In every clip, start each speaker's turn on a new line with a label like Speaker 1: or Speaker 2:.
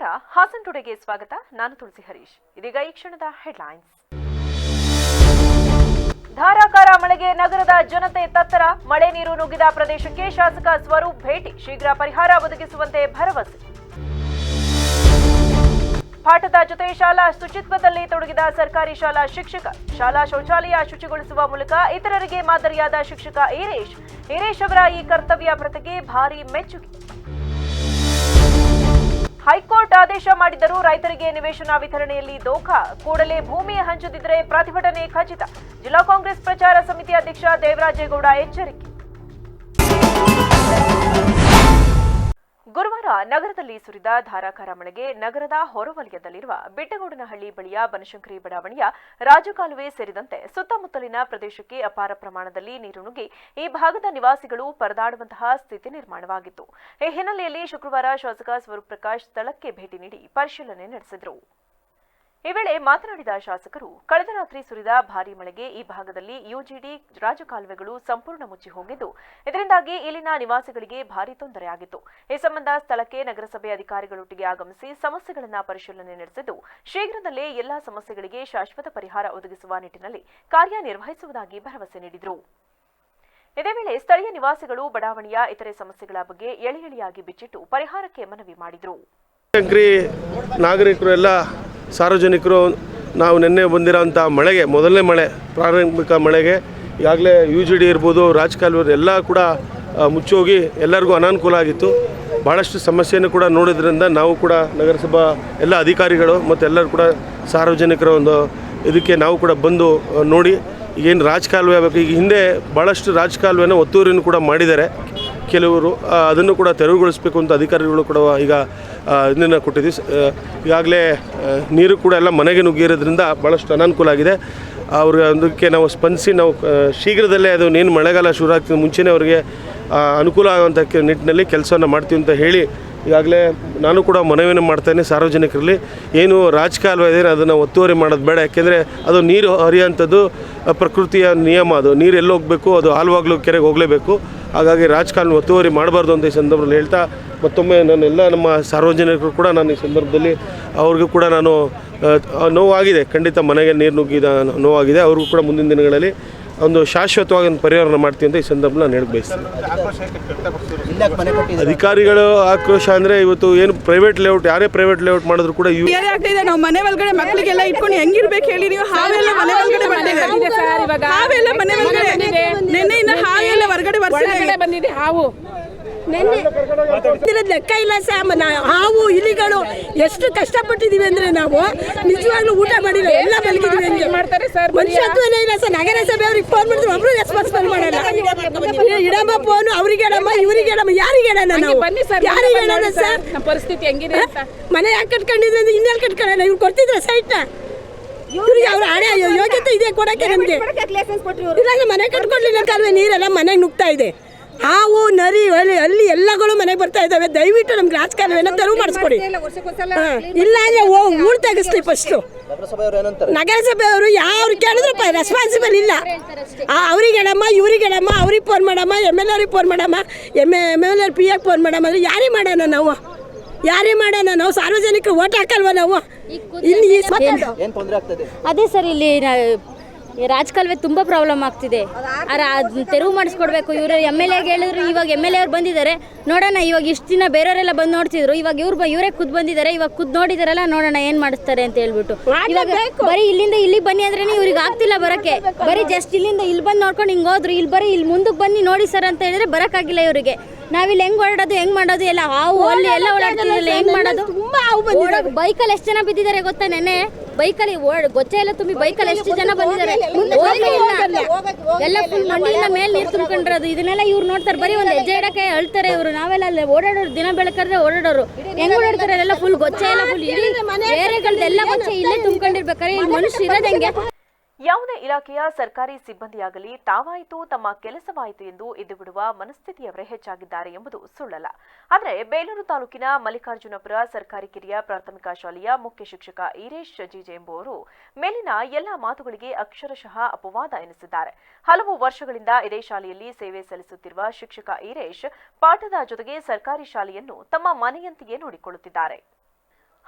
Speaker 1: ನಮಸ್ಕಾರ ಹಾಸನ್ ಟುಡೆಗೆ ಸ್ವಾಗತ ನಾನು ತುಳಸಿ ಹರೀಶ್ ಇದೀಗ ಈ ಕ್ಷಣದ ಹೆಡ್ಲೈನ್ಸ್ ಧಾರಾಕಾರ ಮಳೆಗೆ ನಗರದ ಜನತೆ ತತ್ತರ ಮಳೆ ನೀರು ನುಗ್ಗಿದ ಪ್ರದೇಶಕ್ಕೆ ಶಾಸಕ ಸ್ವರೂಪ್ ಭೇಟಿ ಶೀಘ್ರ ಪರಿಹಾರ ಒದಗಿಸುವಂತೆ ಭರವಸೆ ಪಾಠದ ಜೊತೆ ಶಾಲಾ ಶುಚಿತ್ವದಲ್ಲಿ ತೊಡಗಿದ ಸರ್ಕಾರಿ ಶಾಲಾ ಶಿಕ್ಷಕ ಶಾಲಾ ಶೌಚಾಲಯ ಶುಚಿಗೊಳಿಸುವ ಮೂಲಕ ಇತರರಿಗೆ ಮಾದರಿಯಾದ ಶಿಕ್ಷಕ ಈರೇಶ್ ಹಿರೇಶ್ ಅವರ ಈ ಕರ್ತವ್ಯ ಪ್ರತಿಗೆ ಭಾರೀ ಮೆಚ್ಚುಗೆ ಹೈಕೋರ್ಟ್ ಆದೇಶ ಮಾಡಿದ್ದರೂ ರೈತರಿಗೆ ನಿವೇಶನ ವಿತರಣೆಯಲ್ಲಿ ದೋಖ ಕೂಡಲೇ ಭೂಮಿ ಹಂಚದಿದ್ದರೆ ಪ್ರತಿಭಟನೆ ಖಚಿತ ಜಿಲ್ಲಾ ಕಾಂಗ್ರೆಸ್ ಪ್ರಚಾರ ಸಮಿತಿ ಅಧ್ಯಕ್ಷ ದೇವರಾಜೇಗೌಡ ಎಚ್ಚರಿಕೆ ಗುರುವಾರ ನಗರದಲ್ಲಿ ಸುರಿದ ಧಾರಾಕಾರ ಮಳೆಗೆ ನಗರದ ಹೊರವಲಯದಲ್ಲಿರುವ ಬಿಟ್ಟಗೌಡನಹಳ್ಳಿ ಬಳಿಯ ಬನಶಂಕರಿ ಬಡಾವಣೆಯ ರಾಜಕಾಲುವೆ ಸೇರಿದಂತೆ ಸುತ್ತಮುತ್ತಲಿನ ಪ್ರದೇಶಕ್ಕೆ ಅಪಾರ ಪ್ರಮಾಣದಲ್ಲಿ ನೀರು ನುಗ್ಗಿ ಈ ಭಾಗದ ನಿವಾಸಿಗಳು ಪರದಾಡುವಂತಹ ಸ್ಥಿತಿ ನಿರ್ಮಾಣವಾಗಿತ್ತು ಈ ಹಿನ್ನೆಲೆಯಲ್ಲಿ ಶುಕ್ರವಾರ ಶಾಸಕ ಸ್ವರೂಪ್ ಪ್ರಕಾಶ್ ಸ್ಥಳಕ್ಕೆ ಭೇಟಿ ನೀಡಿ ಪರಿಶೀಲನೆ ನಡೆಸಿದರು ಈ ವೇಳೆ ಮಾತನಾಡಿದ ಶಾಸಕರು ಕಳೆದ ರಾತ್ರಿ ಸುರಿದ ಭಾರೀ ಮಳೆಗೆ ಈ ಭಾಗದಲ್ಲಿ ಯುಜಿಡಿ ರಾಜಕಾಲುವೆಗಳು ಸಂಪೂರ್ಣ ಮುಚ್ಚಿ ಹೋಗಿದ್ದು ಇದರಿಂದಾಗಿ ಇಲ್ಲಿನ ನಿವಾಸಿಗಳಿಗೆ ಭಾರಿ ತೊಂದರೆಯಾಗಿತ್ತು ಈ ಸಂಬಂಧ ಸ್ಥಳಕ್ಕೆ ನಗರಸಭೆ ಅಧಿಕಾರಿಗಳೊಟ್ಟಿಗೆ ಆಗಮಿಸಿ ಸಮಸ್ಯೆಗಳನ್ನು ಪರಿಶೀಲನೆ ನಡೆಸಿದ್ದು ಶೀಘ್ರದಲ್ಲೇ ಎಲ್ಲಾ ಸಮಸ್ಯೆಗಳಿಗೆ ಶಾಶ್ವತ ಪರಿಹಾರ ಒದಗಿಸುವ ನಿಟ್ಟಿನಲ್ಲಿ ಕಾರ್ಯನಿರ್ವಹಿಸುವುದಾಗಿ ಭರವಸೆ ನೀಡಿದರು ಇದೇ ವೇಳೆ ಸ್ಥಳೀಯ ನಿವಾಸಿಗಳು ಬಡಾವಣೆಯ ಇತರೆ ಸಮಸ್ಯೆಗಳ ಬಗ್ಗೆ ಎಳೆ ಬಿಚ್ಚಿಟ್ಟು ಪರಿಹಾರಕ್ಕೆ ಮನವಿ ಮಾಡಿದರು
Speaker 2: ನಾಗರಿಕರು ಎಲ್ಲ ಸಾರ್ವಜನಿಕರು ನಾವು ನಿನ್ನೆ ಬಂದಿರೋಂಥ ಮಳೆಗೆ ಮೊದಲನೇ ಮಳೆ ಪ್ರಾರಂಭಿಕ ಮಳೆಗೆ ಈಗಾಗಲೇ ಯು ಜಿ ಡಿ ಇರ್ಬೋದು ರಾಜ್ ಎಲ್ಲ ಕೂಡ ಮುಚ್ಚೋಗಿ ಎಲ್ಲರಿಗೂ ಅನಾನುಕೂಲ ಆಗಿತ್ತು ಭಾಳಷ್ಟು ಸಮಸ್ಯೆಯನ್ನು ಕೂಡ ನೋಡಿದ್ರಿಂದ ನಾವು ಕೂಡ ನಗರಸಭಾ ಎಲ್ಲ ಅಧಿಕಾರಿಗಳು ಮತ್ತು ಎಲ್ಲರೂ ಕೂಡ ಸಾರ್ವಜನಿಕರ ಒಂದು ಇದಕ್ಕೆ ನಾವು ಕೂಡ ಬಂದು ನೋಡಿ ಈಗೇನು ರಾಜ್ ಕಾಲುವೆ ಆಗಬೇಕು ಈಗ ಹಿಂದೆ ಭಾಳಷ್ಟು ರಾಜ್ ಕಾಲುವೆನ ಕೂಡ ಮಾಡಿದ್ದಾರೆ ಕೆಲವರು ಅದನ್ನು ಕೂಡ ತೆರವುಗೊಳಿಸಬೇಕು ಅಂತ ಅಧಿಕಾರಿಗಳು ಕೂಡ ಈಗ ಇದನ್ನು ಕೊಟ್ಟಿದ್ದೀವಿ ಈಗಾಗಲೇ ನೀರು ಕೂಡ ಎಲ್ಲ ಮನೆಗೆ ನುಗ್ಗಿರೋದ್ರಿಂದ ಭಾಳಷ್ಟು ಅನಾನುಕೂಲ ಆಗಿದೆ ಅವ್ರಿಗೆ ಅದಕ್ಕೆ ನಾವು ಸ್ಪಂದಿಸಿ ನಾವು ಶೀಘ್ರದಲ್ಲೇ ಅದು ಏನು ಮಳೆಗಾಲ ಶುರು ಆಗ್ತದೆ ಮುಂಚೆನೇ ಅವರಿಗೆ ಅನುಕೂಲ ಆಗುವಂಥ ನಿಟ್ಟಿನಲ್ಲಿ ಕೆಲಸವನ್ನು ಮಾಡ್ತೀವಿ ಅಂತ ಹೇಳಿ ಈಗಾಗಲೇ ನಾನು ಕೂಡ ಮನವಿಯನ್ನು ಮಾಡ್ತೇನೆ ಸಾರ್ವಜನಿಕರಲ್ಲಿ ಏನು ರಾಜಕಾಲುವೆ ಇದೆ ಅದನ್ನು ಒತ್ತುವರಿ ಮಾಡೋದು ಬೇಡ ಯಾಕೆಂದರೆ ಅದು ನೀರು ಹರಿಯುವಂಥದ್ದು ಪ್ರಕೃತಿಯ ನಿಯಮ ಅದು ನೀರು ಎಲ್ಲಿ ಹೋಗಬೇಕು ಅದು ಹಾಲುವಾಗಲೂ ಕೆರೆಗೆ ಹೋಗಲೇಬೇಕು ಹಾಗಾಗಿ ರಾಜಕಾಲುವೆ ಒತ್ತುವರಿ ಮಾಡಬಾರ್ದು ಅಂತ ಈ ಸಂದರ್ಭದಲ್ಲಿ ಹೇಳ್ತಾ ಮತ್ತೊಮ್ಮೆ ನಾನು ಎಲ್ಲ ನಮ್ಮ ಸಾರ್ವಜನಿಕರು ಕೂಡ ನಾನು ಈ ಸಂದರ್ಭದಲ್ಲಿ ಅವ್ರಿಗೂ ಕೂಡ ನಾನು ನೋವಾಗಿದೆ ಖಂಡಿತ ಮನೆಗೆ ನೀರು ನುಗ್ಗಿದ ನೋವಾಗಿದೆ ಅವ್ರಿಗೂ ಕೂಡ ಮುಂದಿನ ದಿನಗಳಲ್ಲಿ ಒಂದು ಶಾಶ್ವತವಾಗಿ ಒಂದು ಪರಿಹಾರ ಮಾಡ್ತೀವಿ ಅಂತ ಈ ಸಂದರ್ಭ ನಾನು ಹೇಳಕ್ಕೆ ಬಯಸ್ತೀನಿ ಅಧಿಕಾರಿಗಳು ಆಕ್ರೋಶ ಅಂದರೆ ಇವತ್ತು ಏನು ಪ್ರೈವೇಟ್ ಲೇಔಟ್ ಯಾರೇ ಪ್ರೈವೇಟ್ ಲೇಔಟ್ ಮಾಡಿದ್ರು ಕೂಡ
Speaker 3: ನಾವು ಮನೆ ಒಳಗಡೆ ಮಕ್ಕಳಿಗೆಲ್ಲ ಇಟ್ಕೊಂಡು ಹೆಂಗಿರ್ಬೇಕು ಹೇಳಿ ನೀವು ಹಾವೆಲ್ಲ ಮನೆ ಒಳಗಡೆ ಹಾವೆಲ್ಲ ಮನೆ ಒಳಗಡೆ ನೆನ್ನೆಯಿಂದ ಹಾವೆಲ್ಲ ಹೊರಗಡೆ ಬಂದಿದೆ ಹಾವು ನಿನ್ನೆ ಲೆಕ್ಕ ಇಲ್ಲ ಸ್ಯಾಮ್ ನಾ ಹಾವು ಇಲಿಗಳು ಎಷ್ಟು ಕಷ್ಟಪಟ್ಟಿದ್ದೀವಿ ಅಂದ್ರೆ ನಾವು ನಿಜವಾಗ್ಲೂ ಊಟ ಮಾಡಿಲ್ಲ ಎಲ್ಲ ಮಲಗಿದ್ವಿ ಹಂಗೆ ಮಾಡ್ತಾರೆ ಸರ್ ಮನುಷ್ಯತ್ವನೇ ಇಲ್ಲ ಸರ್ ನಗರ ಅವ್ರಿಗೆ ಫೋನ್ ಮಾಡಿದ್ರು ಒಬ್ರು ರೆಸ್ಪಾನ್ಸಿಬಲ್ ಮಾಡಲ್ಲ ಇಡಮ್ಮ ಫೋನ್ ಅವ್ರಿಗೆ ಹೇಳಮ್ಮ ಇವರಿಗೆ ಹೇಳಮ್ಮ ಯಾರಿಗೆ ಇಡೋಣ ನಾವು ಯಾರಿಗೆ ಹೇಳೋಣ ಸರ್ ಪರಿಸ್ಥಿತಿ ಹೆಂಗಿದೆ ಮನೆ ಯಾಕೆ ಕಟ್ಕೊಂಡಿದ್ರೆ ಅಂದ್ರೆ ಕಟ್ಕೊಳ್ಳಲ್ಲ ಕಟ್ಕೊಳ್ಳೋಣ ಇವ್ರು ಕೊಡ್ತಿದ್ರ ಸೈಟ್ ಇವ್ರಿಗೆ ಅವ್ರ ಹಣೆ ಯೋಗ್ಯತೆ ಇದೆ ಕೊಡಕ್ಕೆ ನಮಗೆ ಇಲ್ಲ ಮನೆ ಕಟ್ಕೊಡ್ಲಿಲ್ಲ ಅಂತ ಅಲ್ವೇ ನೀರೆಲ್ಲ ಮನೆಗೆ ನುಗ್ತಾ ಇದೆ ಹಾವು ನರಿ ಅಲ್ಲಿ ಅಲ್ಲಿ ಎಲ್ಲಗಳು ಮನೆಗೆ ಬರ್ತಾ ಇದ್ದಾವೆ ದಯವಿಟ್ಟು ನಮ್ಗೆ ರಾಜಕಾರಣ ತೆರವು ಮಾಡಿಸ್ಕೊಡಿ ಇಲ್ಲ ಅಂದ್ರೆ ಊರು ತೆಗಿಸ್ಲಿ ಫಸ್ಟು ನಗರಸಭೆಯವರು ಯಾರು ಕೇಳಿದ್ರು ರೆಸ್ಪಾನ್ಸಿಬಲ್ ಇಲ್ಲ ಅವ್ರಿಗೆ ಹೇಳಮ್ಮ ಇವ್ರಿಗೆ ಹೇಳಮ್ಮ ಅವ್ರಿಗೆ ಫೋನ್ ಮಾಡಮ್ಮ ಎಮ್ ಎಲ್ ಅವ್ರಿಗೆ ಫೋನ್ ಮಾಡಮ್ಮ M M L R P F phone ಮಾಡಮ್ಮ ಅಂದ್ರೆ ಯಾರಿಗೆ ಮಾಡೋಣ ನಾವು ಯಾರೇ ಮಾಡೋಣ ನಾವು ಸಾರ್ವಜನಿಕ ಓಟ್ ಹಾಕಲ್ವ ನಾವು ಇಲ್ಲಿ ಅದೇ ಸರ್ ಇಲ್ಲಿ ಈ ರಾಜಕಾಲುವೆ ತುಂಬಾ ಪ್ರಾಬ್ಲಮ್ ಆಗ್ತಿದೆ ತೆರವು ಮಾಡಿಸ್ಕೊಡ್ಬೇಕು ಇವರು ಎಮ್ ಎಲ್ ಎಗೆ ಹೇಳಿದ್ರು ಇವಾಗ ಎಮ್ ಎಲ್ ಎ ಬಂದಿದ್ದಾರೆ ನೋಡೋಣ ಇವಾಗ ಇಷ್ಟು ದಿನ ಬೇರೆಯವರೆಲ್ಲ ಬಂದು ನೋಡ್ತಿದ್ರು ಇವಾಗ ಇವ್ರು ಇವರೇ ಕುದ್ ಬಂದಿದ್ದಾರೆ ಇವಾಗ ಕುದ್ ನೋಡಿದಾರಲ್ಲ ನೋಡೋಣ ಏನು ಮಾಡಿಸ್ತಾರೆ ಅಂತ ಹೇಳ್ಬಿಟ್ಟು ಬರೀ ಇಲ್ಲಿಂದ ಇಲ್ಲಿ ಬನ್ನಿ ಅಂದ್ರೆ ಇವ್ರಿಗೆ ಆಗ್ತಿಲ್ಲ ಬರೋಕ್ಕೆ ಬರೀ ಜಸ್ಟ್ ಇಲ್ಲಿಂದ ಇಲ್ಲಿ ಬಂದು ನೋಡ್ಕೊಂಡು ಹಿಂಗೆ ಹೋದ್ರು ಇಲ್ಲಿ ಬರೀ ಇಲ್ಲಿ ಮುಂದಕ್ಕೆ ಬನ್ನಿ ನೋಡಿ ಸರ್ ಅಂತ ಹೇಳಿದ್ರೆ ಬರೋಕ್ಕಾಗಿಲ್ಲ ಇವರಿಗೆ ನಾವಿಲ್ಲಿ ಹೆಂಗ್ ಓಡಾಡೋದು ಹೆಂಗ್ ಮಾಡೋದು ಎಲ್ಲ ಹಾವು ಅಲ್ಲಿ ಎಲ್ಲ ಓಡಾಡ್ತಿರಲಿಲ್ಲ ಹೆಂಗ್ ಮಾಡೋದು ತುಂಬಾ ಹಾವು ಬಂದಿದ್ದಾರೆ ಬೈಕಲ್ಲಿ ಎಷ್ಟು ಜನ ಬಿದ್ದಿದ್ದಾರೆ ಗೊತ್ತಾ ನೆನೆ ಬೈಕಲ್ಲಿ ಓಡ್ ಗೊಚ್ಚ ಎಲ್ಲ ತುಂಬಿ ಬೈಕಲ್ಲಿ ಎಷ್ಟು ಜನ ಬಂದಿದ್ದಾರೆ ಎಲ್ಲ ಫುಲ್ ಮಣ್ಣಿನ ಮೇಲೆ ನೀರು ತುಂಬಿಕೊಂಡಿರೋದು ಇದನ್ನೆಲ್ಲ ಇವ್ರು ನೋಡ್ತಾರೆ ಬರೀ ಒಂದು ಹೆಜ್ಜೆ ಇಡಕ್ಕೆ ಅಳ್ತಾರೆ ಇವರು ನಾವೆಲ್ಲ ಅಲ್ಲಿ ಓಡಾಡೋರು ದಿನ ಬೆಳಕಾದ್ರೆ ಓಡಾಡೋರು ಹೆಂಗ್ ಓಡಾಡ್ತಾರೆ ಎಲ್ಲ ಫುಲ್ ಗೊಚ್ಚ ಎಲ್ಲ ಫುಲ್ ಬೇರೆ ಬೇರೆಗಳ್ದೆಲ್ಲ ಗೊಚ್ಚ ಇಲ್ಲೇ ತುಂಬಿಕೊಂಡಿರ್ಬೇಕಾದ್ರೆ ಇಲ್ಲಿ ಮನುಷ್ಯ ಇರೋದು ಹೆಂಗೆ
Speaker 1: ಯಾವುದೇ ಇಲಾಖೆಯ ಸರ್ಕಾರಿ ಸಿಬ್ಬಂದಿಯಾಗಲಿ ತಾವಾಯಿತು ತಮ್ಮ ಕೆಲಸವಾಯಿತು ಎಂದು ಎದ್ದು ಬಿಡುವ ಮನಸ್ಥಿತಿಯವರೇ ಹೆಚ್ಚಾಗಿದ್ದಾರೆ ಎಂಬುದು ಸುಳ್ಳಲ್ಲ ಆದರೆ ಬೇಲೂರು ತಾಲೂಕಿನ ಮಲ್ಲಿಕಾರ್ಜುನಪುರ ಸರ್ಕಾರಿ ಕಿರಿಯ ಪ್ರಾಥಮಿಕ ಶಾಲೆಯ ಮುಖ್ಯ ಶಿಕ್ಷಕ ಈರೇಶ್ ಜಿಜೆ ಎಂಬುವರು ಮೇಲಿನ ಎಲ್ಲ ಮಾತುಗಳಿಗೆ ಅಕ್ಷರಶಃ ಅಪವಾದ ಎನಿಸಿದ್ದಾರೆ ಹಲವು ವರ್ಷಗಳಿಂದ ಇದೇ ಶಾಲೆಯಲ್ಲಿ ಸೇವೆ ಸಲ್ಲಿಸುತ್ತಿರುವ ಶಿಕ್ಷಕ ಈರೇಶ್ ಪಾಠದ ಜೊತೆಗೆ ಸರ್ಕಾರಿ ಶಾಲೆಯನ್ನು ತಮ್ಮ ಮನೆಯಂತೆಯೇ ನೋಡಿಕೊಳ್ಳುತ್ತಿದ್ದಾರೆ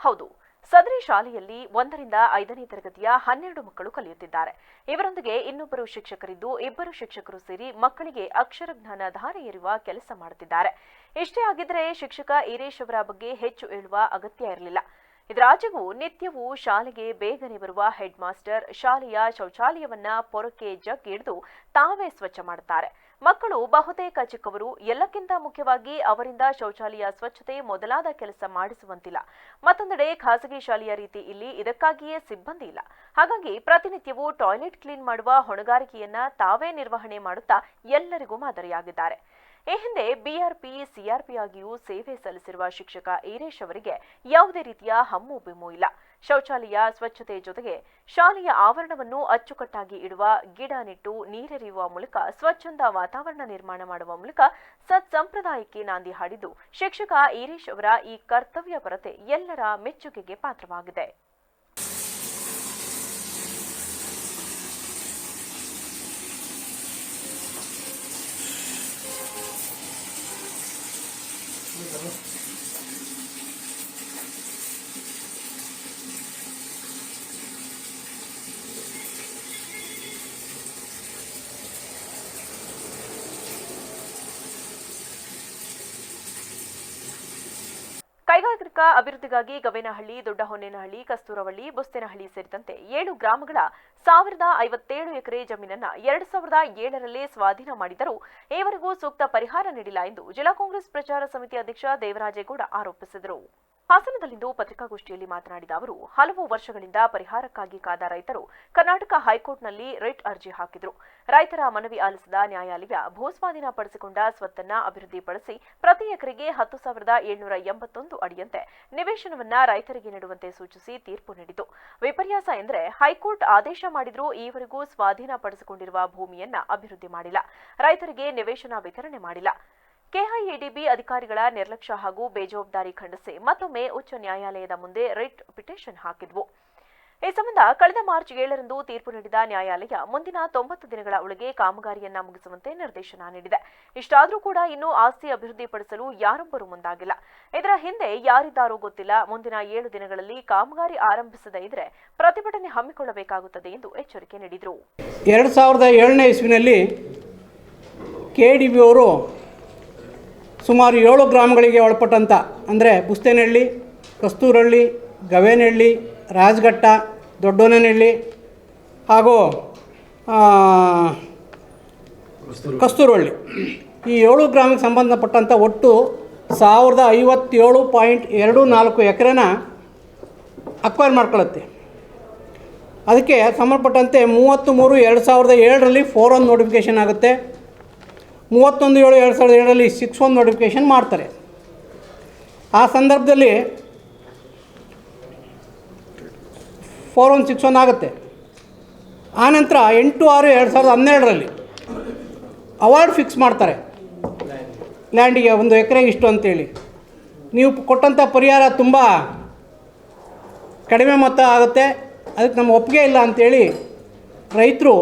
Speaker 1: ಹೌದು ಸದರಿ ಶಾಲೆಯಲ್ಲಿ ಒಂದರಿಂದ ಐದನೇ ತರಗತಿಯ ಹನ್ನೆರಡು ಮಕ್ಕಳು ಕಲಿಯುತ್ತಿದ್ದಾರೆ ಇವರೊಂದಿಗೆ ಇನ್ನೊಬ್ಬರು ಶಿಕ್ಷಕರಿದ್ದು ಇಬ್ಬರು ಶಿಕ್ಷಕರು ಸೇರಿ ಮಕ್ಕಳಿಗೆ ಅಕ್ಷರ ಜ್ಞಾನ ಧಾರೆ ಕೆಲಸ ಮಾಡುತ್ತಿದ್ದಾರೆ ಇಷ್ಟೇ ಆಗಿದ್ರೆ ಶಿಕ್ಷಕ ಈರೇಶ್ ಅವರ ಬಗ್ಗೆ ಹೆಚ್ಚು ಹೇಳುವ ಅಗತ್ಯ ಇರಲಿಲ್ಲ ಇದರಾಜೆಗೂ ನಿತ್ಯವೂ ಶಾಲೆಗೆ ಬೇಗನೆ ಬರುವ ಹೆಡ್ ಮಾಸ್ಟರ್ ಶಾಲೆಯ ಶೌಚಾಲಯವನ್ನ ಪೊರಕೆ ಜಗ್ಗಿಡಿದು ತಾವೇ ಸ್ವಚ್ಛ ಮಾಡುತ್ತಾರೆ ಮಕ್ಕಳು ಬಹುತೇಕ ಚಿಕ್ಕವರು ಎಲ್ಲಕ್ಕಿಂತ ಮುಖ್ಯವಾಗಿ ಅವರಿಂದ ಶೌಚಾಲಯ ಸ್ವಚ್ಛತೆ ಮೊದಲಾದ ಕೆಲಸ ಮಾಡಿಸುವಂತಿಲ್ಲ ಮತ್ತೊಂದೆಡೆ ಖಾಸಗಿ ಶಾಲೆಯ ರೀತಿ ಇಲ್ಲಿ ಇದಕ್ಕಾಗಿಯೇ ಸಿಬ್ಬಂದಿ ಇಲ್ಲ ಹಾಗಾಗಿ ಪ್ರತಿನಿತ್ಯವೂ ಟಾಯ್ಲೆಟ್ ಕ್ಲೀನ್ ಮಾಡುವ ಹೊಣೆಗಾರಿಕೆಯನ್ನ ತಾವೇ ನಿರ್ವಹಣೆ ಮಾಡುತ್ತಾ ಎಲ್ಲರಿಗೂ ಮಾದರಿಯಾಗಿದ್ದಾರೆ ಈ ಹಿಂದೆ ಬಿಆರ್ಪಿ ಸಿಆರ್ಪಿ ಆಗಿಯೂ ಸೇವೆ ಸಲ್ಲಿಸಿರುವ ಶಿಕ್ಷಕ ಈರೇಶ್ ಅವರಿಗೆ ಯಾವುದೇ ರೀತಿಯ ಹಮ್ಮು ಬಿಮ್ಮು ಇಲ್ಲ ಶೌಚಾಲಯ ಸ್ವಚ್ಛತೆ ಜೊತೆಗೆ ಶಾಲೆಯ ಆವರಣವನ್ನು ಅಚ್ಚುಕಟ್ಟಾಗಿ ಇಡುವ ಗಿಡ ನೆಟ್ಟು ನೀರೆರೆಯುವ ಮೂಲಕ ಸ್ವಚ್ಛಂದ ವಾತಾವರಣ ನಿರ್ಮಾಣ ಮಾಡುವ ಮೂಲಕ ಸತ್ಸಂಪ್ರದಾಯಕ್ಕೆ ನಾಂದಿ ಹಾಡಿದ್ದು ಶಿಕ್ಷಕ ಈರೇಶ್ ಅವರ ಈ ಕರ್ತವ್ಯ ಪರತೆ ಎಲ್ಲರ ಮೆಚ್ಚುಗೆಗೆ ಪಾತ್ರವಾಗಿದೆ Gracias. ಅಭಿವೃದ್ಧಿಗಾಗಿ ಗವೇನಹಳ್ಳಿ ದೊಡ್ಡಹೊನ್ನೇನಹಳ್ಳಿ ಕಸ್ತೂರವಳ್ಳಿ ಬುಸ್ತೇನಹಳ್ಳಿ ಸೇರಿದಂತೆ ಏಳು ಗ್ರಾಮಗಳ ಸಾವಿರದ ಐವತ್ತೇಳು ಎಕರೆ ಜಮೀನನ್ನು ಎರಡು ಸಾವಿರದ ಏಳರಲ್ಲೇ ಸ್ವಾಧೀನ ಮಾಡಿದರೂ ಈವರೆಗೂ ಸೂಕ್ತ ಪರಿಹಾರ ನೀಡಿಲ್ಲ ಎಂದು ಜಿಲ್ಲಾ ಕಾಂಗ್ರೆಸ್ ಪ್ರಚಾರ ಸಮಿತಿ ಅಧ್ಯಕ್ಷ ದೇವರಾಜೇಗೌಡ ಆರೋಪಿಸಿದರು ಹಾಸನದಲ್ಲಿಂದು ಪತ್ರಿಕಾಗೋಷ್ಠಿಯಲ್ಲಿ ಮಾತನಾಡಿದ ಅವರು ಹಲವು ವರ್ಷಗಳಿಂದ ಪರಿಹಾರಕ್ಕಾಗಿ ಕಾದ ರೈತರು ಕರ್ನಾಟಕ ಹೈಕೋರ್ಟ್ನಲ್ಲಿ ರಿಟ್ ಅರ್ಜಿ ಹಾಕಿದ್ರು ರೈತರ ಮನವಿ ಆಲಿಸಿದ ನ್ಯಾಯಾಲಯ ಭೂಸ್ವಾಧೀನ ಪಡಿಸಿಕೊಂಡ ಸ್ವತ್ತನ್ನ ಅಭಿವೃದ್ಧಿಪಡಿಸಿ ಪ್ರತಿ ಎಕರೆಗೆ ಹತ್ತು ಸಾವಿರದ ಏಳ್ನೂರ ಎಂಬತ್ತೊಂದು ಅಡಿಯಂತೆ ನಿವೇಶನವನ್ನ ರೈತರಿಗೆ ನೀಡುವಂತೆ ಸೂಚಿಸಿ ತೀರ್ಪು ನೀಡಿತು ವಿಪರ್ಯಾಸ ಎಂದರೆ ಹೈಕೋರ್ಟ್ ಆದೇಶ ಮಾಡಿದರೂ ಈವರೆಗೂ ಸ್ವಾಧೀನಪಡಿಸಿಕೊಂಡಿರುವ ಭೂಮಿಯನ್ನ ಅಭಿವೃದ್ಧಿ ಮಾಡಿಲ್ಲ ರೈತರಿಗೆ ನಿವೇಶನ ವಿತರಣೆ ಮಾಡಿಲ್ಲ ಕೆಐಎಡಿಬಿ ಅಧಿಕಾರಿಗಳ ನಿರ್ಲಕ್ಷ್ಯ ಹಾಗೂ ಬೇಜವಾಬ್ದಾರಿ ಖಂಡಿಸಿ ಮತ್ತೊಮ್ಮೆ ಉಚ್ಚ ನ್ಯಾಯಾಲಯದ ಮುಂದೆ ರೈಟ್ ಪಿಟಿಷನ್ ಹಾಕಿದ್ವು ಈ ಸಂಬಂಧ ಕಳೆದ ಮಾರ್ಚ್ ಏಳರಂದು ತೀರ್ಪು ನೀಡಿದ ನ್ಯಾಯಾಲಯ ಮುಂದಿನ ತೊಂಬತ್ತು ದಿನಗಳ ಒಳಗೆ ಕಾಮಗಾರಿಯನ್ನ ಮುಗಿಸುವಂತೆ ನಿರ್ದೇಶನ ನೀಡಿದೆ ಇಷ್ಟಾದರೂ ಕೂಡ ಇನ್ನೂ ಆಸ್ತಿ ಅಭಿವೃದ್ಧಿಪಡಿಸಲು ಯಾರೊಬ್ಬರೂ ಮುಂದಾಗಿಲ್ಲ ಇದರ ಹಿಂದೆ ಯಾರಿದ್ದಾರೋ ಗೊತ್ತಿಲ್ಲ ಮುಂದಿನ ಏಳು ದಿನಗಳಲ್ಲಿ ಕಾಮಗಾರಿ ಆರಂಭಿಸದ ಇದ್ರೆ ಪ್ರತಿಭಟನೆ ಹಮ್ಮಿಕೊಳ್ಳಬೇಕಾಗುತ್ತದೆ ಎಂದು ಎಚ್ಚರಿಕೆ ನೀಡಿದರು
Speaker 4: ಎರಡು ಸಾವಿರದ ಏಳನೇ ಇಸ್ವಿನಲ್ಲಿ ಕೆಡಿಬಿ ಅವರು ಸುಮಾರು ಏಳು ಗ್ರಾಮಗಳಿಗೆ ಒಳಪಟ್ಟಂಥ ಅಂದರೆ ಪುಸ್ತೇನಹಳ್ಳಿ ಕಸ್ತೂರಹಳ್ಳಿ ಗವೇನಹಳ್ಳಿ ರಾಜಘಟ್ಟ ದೊಡ್ಡೋನಹಳ್ಳಿ ಹಾಗೂ ಕಸ್ತೂರಹಳ್ಳಿ ಈ ಏಳು ಗ್ರಾಮಕ್ಕೆ ಸಂಬಂಧಪಟ್ಟಂಥ ಒಟ್ಟು ಸಾವಿರದ ಐವತ್ತೇಳು ಪಾಯಿಂಟ್ ಎರಡು ನಾಲ್ಕು ಎಕರೆನ ಅಕ್ವೈರ್ ಮಾಡ್ಕೊಳತ್ತೆ ಅದಕ್ಕೆ ಸಂಬಂಧಪಟ್ಟಂತೆ ಮೂವತ್ತು ಮೂರು ಎರಡು ಸಾವಿರದ ಏಳರಲ್ಲಿ ಫೋರ್ ಒನ್ ನೋಟಿಫಿಕೇಷನ್ ಆಗುತ್ತೆ ಮೂವತ್ತೊಂದು ಏಳು ಎರಡು ಸಾವಿರದ ಏಳರಲ್ಲಿ ಸಿಕ್ಸ್ ಒನ್ ನೋಟಿಫಿಕೇಷನ್ ಮಾಡ್ತಾರೆ ಆ ಸಂದರ್ಭದಲ್ಲಿ ಫೋರ್ ಒನ್ ಸಿಕ್ಸ್ ಒನ್ ಆಗುತ್ತೆ ಆನಂತರ ಎಂಟು ಆರು ಎರಡು ಸಾವಿರದ ಹನ್ನೆರಡರಲ್ಲಿ ಅವಾರ್ಡ್ ಫಿಕ್ಸ್ ಮಾಡ್ತಾರೆ ಲ್ಯಾಂಡಿಗೆ ಒಂದು ಎಕರೆಗೆ ಇಷ್ಟು ಅಂತೇಳಿ ನೀವು ಕೊಟ್ಟಂಥ ಪರಿಹಾರ ತುಂಬ ಕಡಿಮೆ ಮೊತ್ತ ಆಗುತ್ತೆ ಅದಕ್ಕೆ ನಮ್ಮ ಒಪ್ಪಿಗೆ ಇಲ್ಲ ಅಂತೇಳಿ ರೈತರು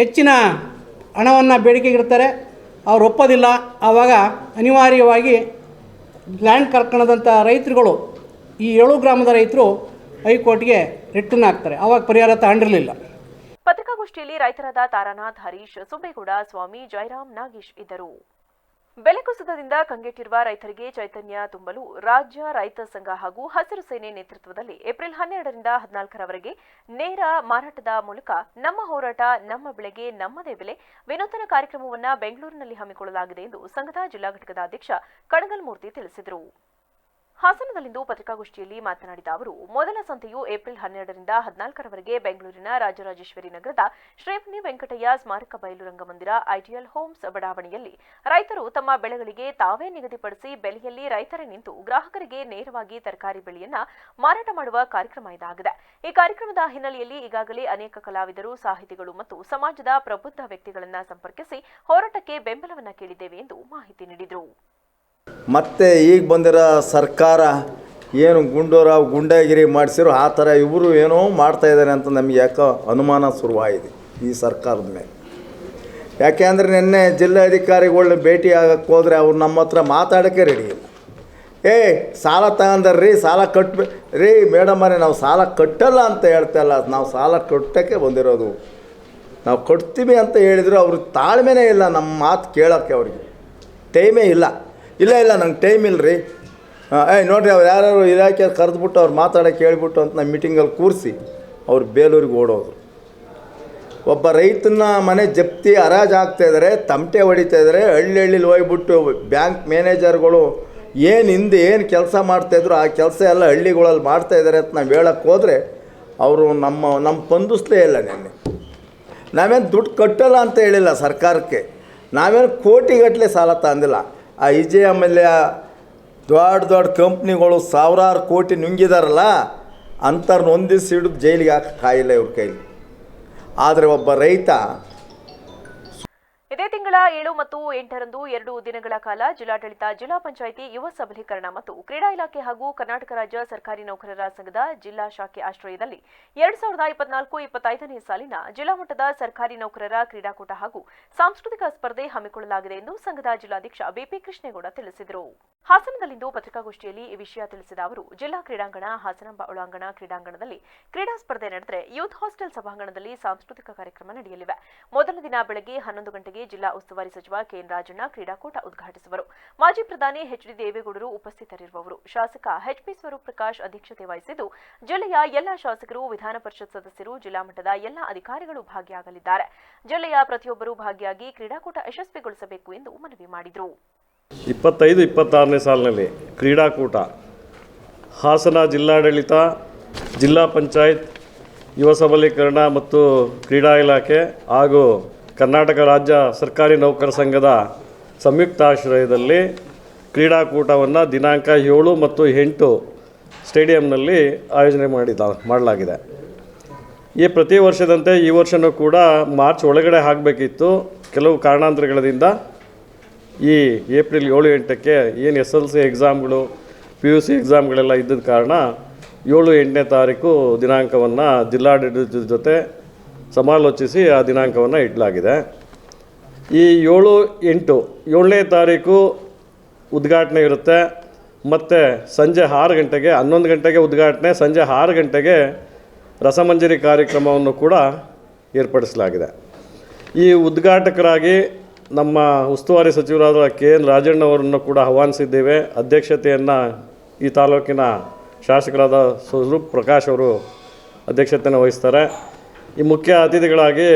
Speaker 4: ಹೆಚ್ಚಿನ ಹಣವನ್ನು ಇಡ್ತಾರೆ ಅವ್ರು ಒಪ್ಪೋದಿಲ್ಲ ಆವಾಗ ಅನಿವಾರ್ಯವಾಗಿ ಲ್ಯಾಂಡ್ ಕರ್ಕೊಳ್ಳೋದಂಥ ರೈತರುಗಳು ಈ ಏಳು ಗ್ರಾಮದ ರೈತರು ಹೈಕೋರ್ಟ್ಗೆ ರಿಟರ್ನ್ ಆಗ್ತಾರೆ ಆವಾಗ ಪರಿಹಾರ ತಾಂಡಿರಲಿಲ್ಲ
Speaker 1: ಪತ್ರಿಕಾಗೋಷ್ಠಿಯಲ್ಲಿ ರೈತರಾದ ತಾರಾನಾಥ್ ಹರೀಶ್ ಸುಬ್ಬೇಗೌಡ ಸ್ವಾಮಿ ಜಯರಾಮ್ ನಾಗೇಶ್ ಇದ್ದರು ಬೆಲೆ ಕುಸಿತದಿಂದ ಕಂಗೆಟ್ಟಿರುವ ರೈತರಿಗೆ ಚೈತನ್ಯ ತುಂಬಲು ರಾಜ್ಯ ರೈತ ಸಂಘ ಹಾಗೂ ಹಸಿರು ಸೇನೆ ನೇತೃತ್ವದಲ್ಲಿ ಏಪ್ರಿಲ್ ಹನ್ನೆರಡರಿಂದ ಹದಿನಾಲ್ಕರವರೆಗೆ ನೇರ ಮಾರಾಟದ ಮೂಲಕ ನಮ್ಮ ಹೋರಾಟ ನಮ್ಮ ಬೆಳೆಗೆ ನಮ್ಮದೇ ಬೆಲೆ ವಿನೂತನ ಕಾರ್ಯಕ್ರಮವನ್ನು ಬೆಂಗಳೂರಿನಲ್ಲಿ ಹಮ್ಮಿಕೊಳ್ಳಲಾಗಿದೆ ಎಂದು ಸಂಘದ ಜಿಲ್ಲಾ ಘಟಕದ ಅಧ್ಯಕ್ಷ ಕಣಗಲ್ಮೂರ್ತಿ ತಿಳಿಸಿದರು ಹಾಸನದಲ್ಲಿಂದು ಪತ್ರಿಕಾಗೋಷ್ಠಿಯಲ್ಲಿ ಮಾತನಾಡಿದ ಅವರು ಮೊದಲ ಸಂತೆಯು ಏಪ್ರಿಲ್ ಹನ್ನೆರಡರಿಂದ ಹದಿನಾಲ್ಕರವರೆಗೆ ಬೆಂಗಳೂರಿನ ರಾಜರಾಜೇಶ್ವರಿ ನಗರದ ಶ್ರೇಪನಿ ವೆಂಕಟಯ್ಯ ಸ್ಮಾರಕ ಬಯಲು ರಂಗಮಂದಿರ ಐಡಿಯಲ್ ಹೋಮ್ಸ್ ಬಡಾವಣೆಯಲ್ಲಿ ರೈತರು ತಮ್ಮ ಬೆಳೆಗಳಿಗೆ ತಾವೇ ನಿಗದಿಪಡಿಸಿ ಬೆಲೆಯಲ್ಲಿ ರೈತರೇ ನಿಂತು ಗ್ರಾಹಕರಿಗೆ ನೇರವಾಗಿ ತರಕಾರಿ ಬೆಳೆಯನ್ನ ಮಾರಾಟ ಮಾಡುವ ಕಾರ್ಯಕ್ರಮ ಇದಾಗಿದೆ ಈ ಕಾರ್ಯಕ್ರಮದ ಹಿನ್ನೆಲೆಯಲ್ಲಿ ಈಗಾಗಲೇ ಅನೇಕ ಕಲಾವಿದರು ಸಾಹಿತಿಗಳು ಮತ್ತು ಸಮಾಜದ ಪ್ರಬುದ್ಧ ವ್ಯಕ್ತಿಗಳನ್ನು ಸಂಪರ್ಕಿಸಿ ಹೋರಾಟಕ್ಕೆ ಬೆಂಬಲವನ್ನು ಕೇಳಿದ್ದೇವೆ ಎಂದು ಮಾಹಿತಿ ನೀಡಿದರು
Speaker 5: ಮತ್ತೆ ಈಗ ಬಂದಿರೋ ಸರ್ಕಾರ ಏನು ಗುಂಡೂರಾವ್ ಗುಂಡಾಗಿರಿ ಮಾಡಿಸಿರೋ ಆ ಥರ ಇವರು ಏನೋ ಮಾಡ್ತಾಯಿದ್ದಾರೆ ಅಂತ ನಮಗೆ ಯಾಕೋ ಅನುಮಾನ ಶುರುವಾಗಿದೆ ಈ ಸರ್ಕಾರದ ಮೇಲೆ ಯಾಕೆ ಅಂದರೆ ನಿನ್ನೆ ಜಿಲ್ಲಾಧಿಕಾರಿಗಳ್ನ ಭೇಟಿ ಆಗಕ್ಕೆ ಹೋದರೆ ಅವ್ರು ನಮ್ಮ ಹತ್ರ ಮಾತಾಡೋಕ್ಕೆ ರೆಡಿ ಇಲ್ಲ ಏ ಸಾಲ ರೀ ಸಾಲ ಕಟ್ಬೇ ರೀ ಮೇಡಮ್ಮನೇ ನಾವು ಸಾಲ ಕಟ್ಟಲ್ಲ ಅಂತ ಹೇಳ್ತಲ್ಲ ನಾವು ಸಾಲ ಕಟ್ಟೋಕ್ಕೆ ಬಂದಿರೋದು ನಾವು ಕಟ್ತೀವಿ ಅಂತ ಹೇಳಿದ್ರು ಅವರು ತಾಳ್ಮೆನೇ ಇಲ್ಲ ನಮ್ಮ ಮಾತು ಕೇಳೋಕ್ಕೆ ಅವ್ರಿಗೆ ಟೈಮೇ ಇಲ್ಲ ಇಲ್ಲ ಇಲ್ಲ ನಂಗೆ ಟೈಮ್ ಇಲ್ಲ ರೀ ಏಯ್ ನೋಡಿರಿ ಅವ್ರು ಯಾರ್ಯಾರು ಇಲಾಖೆ ಕರೆದ್ಬಿಟ್ಟು ಅವ್ರು ಮಾತಾಡೋಕೆ ಹೇಳ್ಬಿಟ್ಟು ಅಂತ ನಮ್ಮ ಮೀಟಿಂಗಲ್ಲಿ ಕೂರಿಸಿ ಅವ್ರು ಬೇಲೂರಿಗೆ ಓಡೋದ್ರು ಒಬ್ಬ ರೈತನ ಮನೆ ಜಪ್ತಿ ಹರಾಜು ಆಗ್ತಾಯಿದ್ದಾರೆ ತಮಟೆ ಹೊಡಿತಾ ಇದ್ದಾರೆ ಹಳ್ಳಿ ಹಳ್ಳಿಲಿ ಹೋಗ್ಬಿಟ್ಟು ಬ್ಯಾಂಕ್ ಮ್ಯಾನೇಜರ್ಗಳು ಏನು ಹಿಂದೆ ಏನು ಕೆಲಸ ಮಾಡ್ತಾಯಿದ್ರು ಆ ಕೆಲಸ ಎಲ್ಲ ಹಳ್ಳಿಗಳಲ್ಲಿ ಮಾಡ್ತಾಯಿದ್ದಾರೆ ಅಂತ ನಾವು ಹೇಳೋಕ್ಕೆ ಹೋದರೆ ಅವರು ನಮ್ಮ ನಮ್ಮ ಪಂದಿಸ್ಲೇ ಇಲ್ಲ ನೆನ್ನೆ ನಾವೇನು ದುಡ್ಡು ಕಟ್ಟಲ್ಲ ಅಂತ ಹೇಳಿಲ್ಲ ಸರ್ಕಾರಕ್ಕೆ ನಾವೇನು ಕೋಟಿಗಟ್ಟಲೆ ಸಾಲ ತಂದಿಲ್ಲ ಆ ಎಲ್ ಆಮೇಲೆ ದೊಡ್ಡ ದೊಡ್ಡ ಕಂಪ್ನಿಗಳು ಸಾವಿರಾರು ಕೋಟಿ ನುಂಗಿದಾರಲ್ಲ ಅಂಥವ್ರನ್ನ ಒಂದು ಹಿಡಿದು ಜೈಲಿಗೆ ಹಾಕಕ್ಕೆ ಕಾಯಿಲ್ಲ ಇವ್ರ ಕೈಲಿ ಆದರೆ ಒಬ್ಬ ರೈತ
Speaker 1: ಏಳು ಮತ್ತು ಎಂಟರಂದು ಎರಡು ದಿನಗಳ ಕಾಲ ಜಿಲ್ಲಾಡಳಿತ ಜಿಲ್ಲಾ ಪಂಚಾಯಿತಿ ಯುವ ಸಬಲೀಕರಣ ಮತ್ತು ಕ್ರೀಡಾ ಇಲಾಖೆ ಹಾಗೂ ಕರ್ನಾಟಕ ರಾಜ್ಯ ಸರ್ಕಾರಿ ನೌಕರರ ಸಂಘದ ಜಿಲ್ಲಾ ಶಾಖೆ ಆಶ್ರಯದಲ್ಲಿ ಎರಡ್ ಸಾವಿರದ ಇಪ್ಪತ್ನಾಲ್ಕು ಇಪ್ಪತ್ತೈದನೇ ಸಾಲಿನ ಜಿಲ್ಲಾ ಮಟ್ಟದ ಸರ್ಕಾರಿ ನೌಕರರ ಕ್ರೀಡಾಕೂಟ ಹಾಗೂ ಸಾಂಸ್ಕೃತಿಕ ಸ್ಪರ್ಧೆ ಹಮ್ಮಿಕೊಳ್ಳಲಾಗಿದೆ ಎಂದು ಸಂಘದ ಜಿಲ್ಲಾಧ್ಯಕ್ಷ ಬಿಪಿ ಕೃಷ್ಣೇಗೌಡ ತಿಳಿಸಿದರು ಹಾಸನದಲ್ಲಿಂದು ಪತ್ರಿಕಾಗೋಷ್ಠಿಯಲ್ಲಿ ಈ ವಿಷಯ ತಿಳಿಸಿದ ಅವರು ಜಿಲ್ಲಾ ಕ್ರೀಡಾಂಗಣ ಹಾಸನಂಬ ಒಳಾಂಗಣ ಕ್ರೀಡಾಂಗಣದಲ್ಲಿ ಕ್ರೀಡಾ ಸ್ಪರ್ಧೆ ನಡೆದರೆ ಯೂತ್ ಹಾಸ್ಟೆಲ್ ಸಭಾಂಗಣದಲ್ಲಿ ಸಾಂಸ್ಕೃತಿಕ ಕಾರ್ಯಕ್ರಮ ನಡೆಯಲಿವೆ ಮೊದಲ ದಿನ ಬೆಳಗ್ಗೆ ಹನ್ನೊಂದು ಗಂಟೆಗೆ ಜಿಲ್ಲಾ ಉಸ್ತುವಾರಿ ಸಚಿವ ಕೆಎನ್ ರಾಜಣ್ಣ ಕ್ರೀಡಾಕೂಟ ಉದ್ಘಾಟಿಸುವರು ಮಾಜಿ ಪ್ರಧಾನಿ ಎಚ್ಡಿ ದೇವೇಗೌಡರು ಉಪಸ್ಥಿತರಿರುವವರು ಶಾಸಕ ಎಚ್ಪಿ ಸ್ವರೂಪ್ ಪ್ರಕಾಶ್ ಅಧ್ಯಕ್ಷತೆ ವಹಿಸಿದ್ದು ಜಿಲ್ಲೆಯ ಎಲ್ಲ ಶಾಸಕರು ವಿಧಾನ ಪರಿಷತ್ ಸದಸ್ಯರು ಜಿಲ್ಲಾ ಮಟ್ಟದ ಎಲ್ಲ ಅಧಿಕಾರಿಗಳು ಭಾಗಿಯಾಗಲಿದ್ದಾರೆ ಜಿಲ್ಲೆಯ ಪ್ರತಿಯೊಬ್ಬರೂ ಭಾಗಿಯಾಗಿ ಕ್ರೀಡಾಕೂಟ ಯಶಸ್ವಿಗೊಳಿಸಬೇಕು ಎಂದು ಮನವಿ ಮಾಡಿದರು
Speaker 5: ಇಪ್ಪತ್ತೈದು ಇಪ್ಪತ್ತಾರನೇ ಸಾಲಿನಲ್ಲಿ ಕ್ರೀಡಾಕೂಟ ಹಾಸನ ಜಿಲ್ಲಾಡಳಿತ ಜಿಲ್ಲಾ ಪಂಚಾಯತ್ ಯುವ ಸಬಲೀಕರಣ ಮತ್ತು ಕ್ರೀಡಾ ಇಲಾಖೆ ಹಾಗೂ ಕರ್ನಾಟಕ ರಾಜ್ಯ ಸರ್ಕಾರಿ ನೌಕರ ಸಂಘದ ಸಂಯುಕ್ತ ಆಶ್ರಯದಲ್ಲಿ ಕ್ರೀಡಾಕೂಟವನ್ನು ದಿನಾಂಕ ಏಳು ಮತ್ತು ಎಂಟು ಸ್ಟೇಡಿಯಂನಲ್ಲಿ ಆಯೋಜನೆ ಮಾಡಿದ ಮಾಡಲಾಗಿದೆ ಈ ಪ್ರತಿ ವರ್ಷದಂತೆ ಈ ವರ್ಷವೂ ಕೂಡ ಮಾರ್ಚ್ ಒಳಗಡೆ ಆಗಬೇಕಿತ್ತು ಕೆಲವು ಕಾರಣಾಂತರಗಳಿಂದ ಈ ಏಪ್ರಿಲ್ ಏಳು ಎಂಟಕ್ಕೆ ಏನು ಎಸ್ ಎಲ್ ಸಿ ಎಕ್ಸಾಮ್ಗಳು ಪಿ ಯು ಸಿ ಎಕ್ಸಾಮ್ಗಳೆಲ್ಲ ಇದ್ದ ಕಾರಣ ಏಳು ಎಂಟನೇ ತಾರೀಕು ದಿನಾಂಕವನ್ನು ಜಿಲ್ಲಾಡಳಿತದ ಜೊತೆ ಸಮಾಲೋಚಿಸಿ ಆ ದಿನಾಂಕವನ್ನು ಇಡಲಾಗಿದೆ ಈ ಏಳು ಎಂಟು ಏಳನೇ ತಾರೀಕು ಉದ್ಘಾಟನೆ ಇರುತ್ತೆ ಮತ್ತು ಸಂಜೆ ಆರು ಗಂಟೆಗೆ ಹನ್ನೊಂದು ಗಂಟೆಗೆ ಉದ್ಘಾಟನೆ ಸಂಜೆ ಆರು ಗಂಟೆಗೆ ರಸಮಂಜರಿ ಕಾರ್ಯಕ್ರಮವನ್ನು ಕೂಡ ಏರ್ಪಡಿಸಲಾಗಿದೆ ಈ ಉದ್ಘಾಟಕರಾಗಿ ನಮ್ಮ ಉಸ್ತುವಾರಿ ಸಚಿವರಾದ ಕೆ ಎನ್ ರಾಜಣ್ಣವರನ್ನು ಕೂಡ ಆಹ್ವಾನಿಸಿದ್ದೇವೆ ಅಧ್ಯಕ್ಷತೆಯನ್ನು ಈ ತಾಲೂಕಿನ ಶಾಸಕರಾದ ಸುರೂಪ್ ಪ್ರಕಾಶ್ ಅವರು ಅಧ್ಯಕ್ಷತೆಯನ್ನು ವಹಿಸ್ತಾರೆ ಈ ಮುಖ್ಯ ಅತಿಥಿಗಳಾಗಿ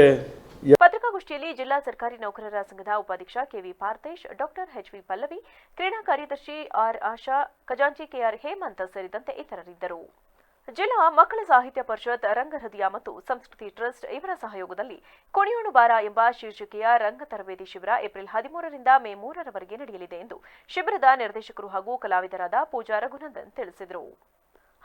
Speaker 1: ಪತ್ರಿಕಾಗೋಷ್ಠಿಯಲ್ಲಿ ಜಿಲ್ಲಾ ಸರ್ಕಾರಿ ನೌಕರರ ಸಂಘದ ಉಪಾಧ್ಯಕ್ಷ K V Parthesh doctor H V Pallavi ಕ್ರೀಡಾ ಕಾರ್ಯದರ್ಶಿ ಆರ್ ಆಶಾ ಖಜಾಂಚಿ ಕೆಆರ್ ಹೇಮಂತ್ ಸೇರಿದಂತೆ ಇತರರಿದ್ದರು ಜಿಲ್ಲಾ ಮಕ್ಕಳ ಸಾಹಿತ್ಯ ಪರಿಷತ್ ರಂಗಹೃದಯ ಮತ್ತು ಸಂಸ್ಕೃತಿ ಟ್ರಸ್ಟ್ ಇವರ ಸಹಯೋಗದಲ್ಲಿ ಕುಣಿಯೋಣು ಬಾರ ಎಂಬ ಶೀರ್ಷಿಕೆಯ ರಂಗ ತರಬೇತಿ ಶಿಬಿರ ಏಪ್ರಿಲ್ ಹದಿಮೂರರಿಂದ ಮೇ ಮೂರರವರೆಗೆ ನಡೆಯಲಿದೆ ಎಂದು ಶಿಬಿರದ ನಿರ್ದೇಶಕರು ಹಾಗೂ ಕಲಾವಿದರಾದ ಪೂಜಾ ರಘುನಂದನ್ ತಿಳಿಸಿದರು